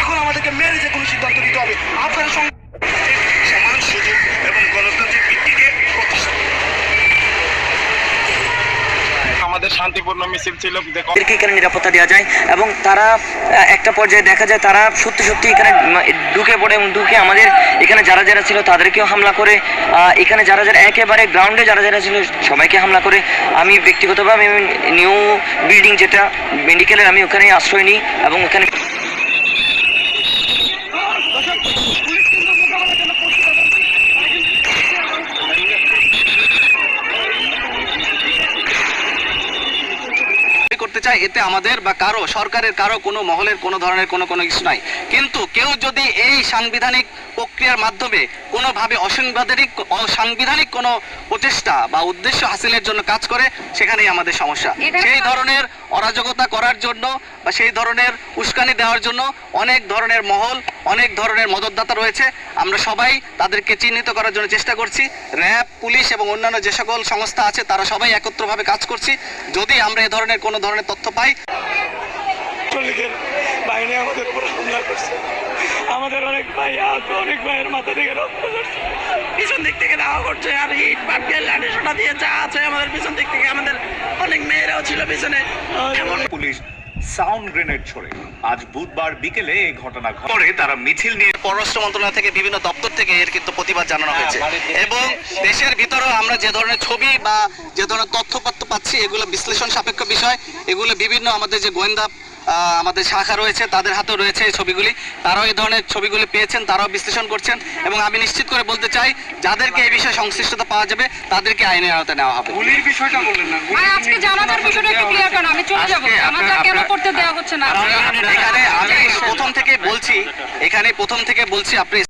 এখন আমাদেরকে মেরে যে কোনো সিদ্ধান্ত নিতে হবে। আপনাদের সঙ্গে সমান সুযোগ এবং গণতান্ত্রিক ভিত্তিকে আমাদের শান্তিপূর্ণ মিছিল ছিল যে এখানে নিরাপত্তা দেওয়া যায় এবং তারা একটা পর্যায়ে দেখা যায় তারা সত্যি সত্যি এখানে ঢুকে পড়ে এবং ঢুকে আমাদের এখানে যারা যারা ছিল তাদেরকেও হামলা করে। এখানে যারা যারা একেবারে গ্রাউন্ডে যারা যারা ছিল সবাইকে হামলা করে। আমি ব্যক্তিগতভাবে নিউ বিল্ডিং যেটা মেডিকেলের আমি ওখানে আশ্রয় নিই এবং ওখানে চাই, এতে আমাদের বা কারও, সরকারের, কারও কোনো মহলের কোনো ধরনের কোনো কোনো কিছু নাই। কিন্তু কেউ যদি এই সাংবিধানিক প্রক্রিয়ার মাধ্যমে কোনোভাবে অসাংবিধানিক অসাংবিধানিক কোনো প্রচেষ্টা বা উদ্দেশ্য হাসিলের জন্য কাজ করে সেখানেই আমাদের সমস্যা। সেই ধরনের অরাজকতা করার জন্য বা সেই ধরনের উস্কানি দেওয়ার জন্য অনেক ধরনের মহল অনেক ধরনের মদতদাতা রয়েছে। আমরা সবাই তাদেরকে চিহ্নিত করার জন্য চেষ্টা করছি। র্যাব পুলিশ এবং অন্যান্য যে সকল সংস্থা আছে তারা সবাই একত্রভাবে কাজ করছি। যদি আমরা এ ধরনের কোনো ধরনের তথ্য পাই বাহিনী আমাদের উপর হামলা করছে। আমাদের অনেক ভাই আহত অনেক ভাইয়ের মাথা থেকে রক্ত ঝরছে। পিছন দিক থেকে দেওয়া করছে আর ইট পাটকেল লাঠি সোটা দিয়ে যা আছে আমাদের পিছন দিক থেকে। আমাদের অনেক মেয়েরাও ছিল পিছনে। এমন পুলিশ সাউন্ড গ্রেনেড ছড়ে। আজ বুধবার বিকেলে এই ঘটনা ঘটে। তারা মিছিল নিয়ে পররাষ্ট্র মন্ত্রণালয় থেকে বিভিন্ন দপ্তর থেকে এর কিন্তু প্রতিবাদ জানানো হয়েছে। এবং দেশের ভিতরেও আমরা যে ধরনের ছবি বা যে ধরনের তথ্যপত্র পাচ্ছি এগুলো বিশ্লেষণ সাপেক্ষ বিষয়। এগুলো বিভিন্ন আমাদের যে গোয়েন্দা আমাদের শাখা রয়েছে তাদের হাতেও রয়েছে এই ছবিগুলি। তারাও এই ধরনের ছবিগুলি পেয়েছেন তারাও বিশ্লেষণ করছেন এবং আমি নিশ্চিত করে বলতে চাই যাদেরকে এই বিষয়ে সংশ্লিষ্টতা পাওয়া যাবে তাদেরকে আইনের আওতায় নেওয়া হবে। গুলির বিষয়টা বললেন না আজকে জানাজার বিষয়টা একটু ক্লিয়ার করুন আমি চলে যাব। কেন করতে দেওয়া হচ্ছে না? এখানে আমি প্রথম থেকে বলছি এখানে প্রথম থেকে বলছি আপনি